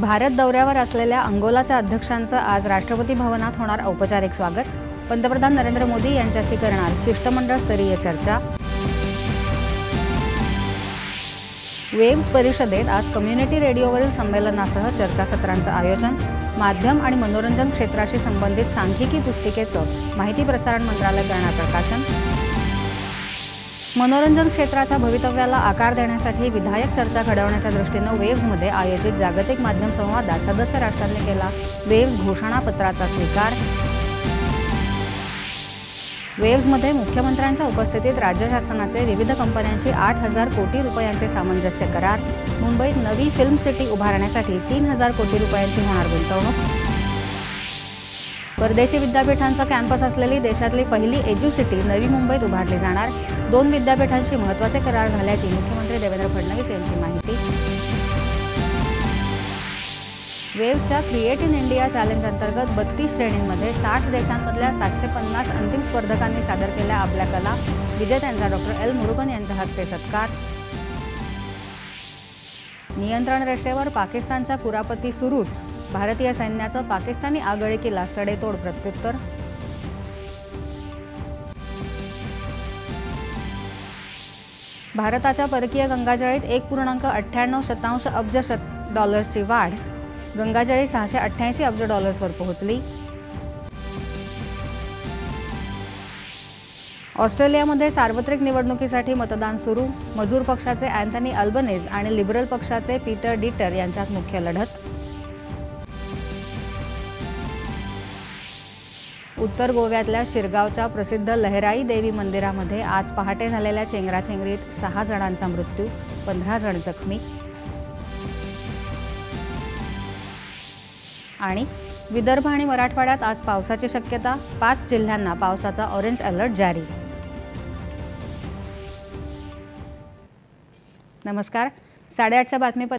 भारत दौऱ्यावर असलेल्या अंगोलाच्या अध्यक्षांचं आज राष्ट्रपती भवनात होणार औपचारिक स्वागत. पंतप्रधान नरेंद्र मोदी यांच्याशी करणार शिष्टमंडळ स्तरीय चर्चा. वेव्स परिषदेत आज कम्युनिटी रेडिओवरील संमेलनासह चर्चासत्रांचं आयोजन माध्यम आणि मनोरंजन क्षेत्राशी संबंधित सांख्यिकी पुस्तिकेचं माहिती प्रसारण मंत्रालय करणार प्रकाशन. मनोरंजन क्षेत्राच्या भवितव्याला आकार देण्यासाठी विधायक चर्चा घडवण्याच्या दृष्टीनं वेव्समध्ये आयोजित जागतिक माध्यम संवादात सदस्य राष्ट्रांनी केला वेव्स घोषणापत्राचा स्वीकार. वेव्समध्ये मुख्यमंत्र्यांच्या उपस्थितीत राज्य शासनाचे विविध कंपन्यांशी आठ हजार कोटी रुपयांचे सामंजस्य करार. मुंबईत नवी फिल्म सिटी उभारण्यासाठी तीन हजार कोटी रुपयांची होणार गुंतवणूक. परदेशी विद्यापीठांचा कॅम्पस असलेली देशातली पहिली एज्यू सिटी नवी मुंबईत उभारली जाणार. दोन विद्यापीठांशी महत्त्वाचे करार झाल्याची मुख्यमंत्री देवेंद्र फडणवीस यांची माहिती. वेव्सच्या क्रिएट इन इंडिया चॅलेंज अंतर्गत बत्तीस श्रेणींमध्ये साठ देशांमधल्या सातशे पन्नास अंतिम स्पर्धकांनी सादर केल्या आपल्या कला. विजेत्यांचा डॉक्टर एल. मुरुगन यांच्या हस्ते सत्कार. नियंत्रण रेषेवर पाकिस्तानच्या कुरापती सुरूच. भारतीय सैन्याचं पाकिस्तानी आगळिकीला सडेतोड प्रत्युत्तर. भारताच्या परकीय गंगाजळीत एक पूर्णांक अठ्ठ्याण्णव शतांश अब्ज शत डॉलर्सची वाढ. गंगाजळी सहाशे अठ्ठ्याऐंशी अब्ज डॉलर्सवर पोहोचली. ऑस्ट्रेलियामध्ये सार्वत्रिक निवडणुकीसाठी मतदान सुरू. मजूर पक्षाचे अँथनी अल्बनेज आणि लिबरल पक्षाचे पीटर डिटर यांच्यात मुख्य लढत. उत्तर गोव्यातल्या शिरगावच्या प्रसिद्ध लहराई देवी मंदिरामध्ये आज पहाटे झालेल्या चेंगराचेंगरीत सहा जणांचा मृत्यू पंधरा जण जखमी आणि विदर्भ आणि मराठवाड्यात आज पावसाची शक्यता पाच जिल्ह्यांना पावसाचा ऑरेंज अलर्ट जारी. नमस्कार साडेआठच्या बातमीपत्र